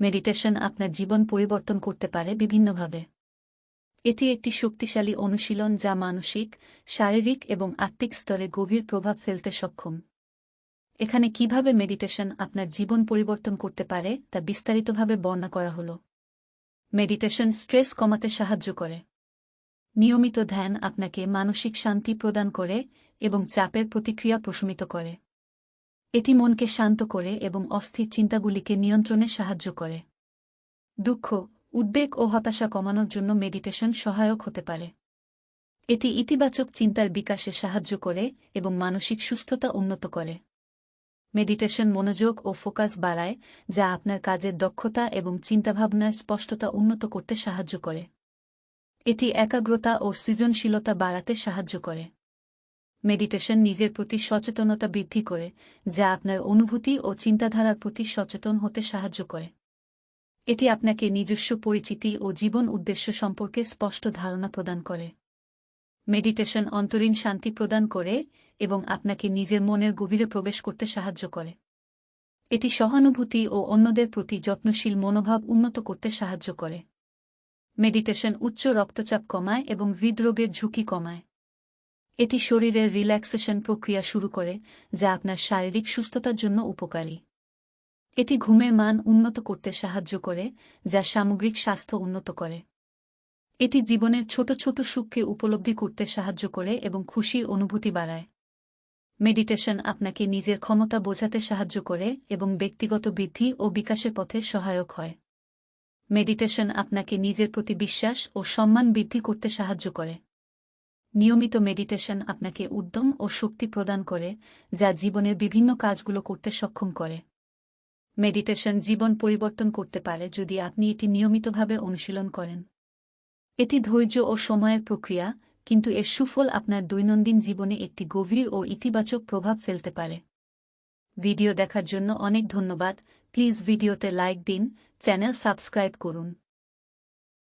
Meditation আপনার জীবন পরিবর্তন করতে পারে বিভিন্নভাবে। এটি একটি শক্তিশালী অনুশীলন যা মানসিক, শারীরিক এবং আত্মিক স্তরে গভীর প্রভাব ফেলতে সক্ষম। এখানে কীভাবে মেডিটেশন আপনার জীবন পরিবর্তন করতে পারে তা বিস্তারিতভাবে বর্ণনা করা হল। মেডিটেশন স্ট্রেস কমাতে সাহায্য করে। নিয়মিত ধ্যান আপনাকে মানসিক শান্তি প্রদান করে এবং চাপের প্রতিক্রিয়া প্রশমিত করে। এটি মনকে শান্ত করে এবং অস্থির চিন্তাগুলিকে নিয়ন্ত্রণে সাহায্য করে। দুঃখ, উদ্বেগ ও হতাশা কমানোর জন্য মেডিটেশন সহায়ক হতে পারে। এটি ইতিবাচক চিন্তার বিকাশে সাহায্য করে এবং মানসিক সুস্থতা উন্নত করে। মেডিটেশন মনোযোগ ও ফোকাস বাড়ায়, যা আপনার কাজের দক্ষতা এবং চিন্তাভাবনার স্পষ্টতা উন্নত করতে সাহায্য করে। এটি একাগ্রতা ও সৃজনশীলতা বাড়াতে সাহায্য করে। মেডিটেশন নিজের প্রতি সচেতনতা বৃদ্ধি করে, যা আপনার অনুভূতি ও চিন্তাধারার প্রতি সচেতন হতে সাহায্য করে। এটি আপনাকে নিজস্ব পরিচিতি ও জীবন উদ্দেশ্য সম্পর্কে স্পষ্ট ধারণা প্রদান করে। মেডিটেশন অন্তরীণ শান্তি প্রদান করে এবং আপনাকে নিজের মনের গভীরে প্রবেশ করতে সাহায্য করে। এটি সহানুভূতি ও অন্যদের প্রতি যত্নশীল মনোভাব উন্নত করতে সাহায্য করে। মেডিটেশন উচ্চ রক্তচাপ কমায় এবং হৃদরোগের ঝুঁকি কমায়। এটি শরীরের রিল্যাক্সেশন প্রক্রিয়া শুরু করে, যা আপনার শারীরিক সুস্থতার জন্য উপকারী। এটি ঘুমের মান উন্নত করতে সাহায্য করে, যা সামগ্রিক স্বাস্থ্য উন্নত করে। এটি জীবনের ছোট ছোট সুখকে উপলব্ধি করতে সাহায্য করে এবং খুশির অনুভূতি বাড়ায়। মেডিটেশন আপনাকে নিজের ক্ষমতা বোঝাতে সাহায্য করে এবং ব্যক্তিগত বৃদ্ধি ও বিকাশের পথে সহায়ক হয়। মেডিটেশন আপনাকে নিজের প্রতি বিশ্বাস ও সম্মান বৃদ্ধি করতে সাহায্য করে। নিয়মিত মেডিটেশন আপনাকে উদ্যম ও শক্তি প্রদান করে, যা জীবনের বিভিন্ন কাজগুলো করতে সক্ষম করে। মেডিটেশন জীবন পরিবর্তন করতে পারে যদি আপনি এটি নিয়মিতভাবে অনুশীলন করেন। এটি ধৈর্য ও সময়ের প্রক্রিয়া, কিন্তু এর সুফল আপনার দৈনন্দিন জীবনে একটি গভীর ও ইতিবাচক প্রভাব ফেলতে পারে। ভিডিও দেখার জন্য অনেক ধন্যবাদ। প্লিজ ভিডিওতে লাইক দিন, চ্যানেল সাবস্ক্রাইব করুন।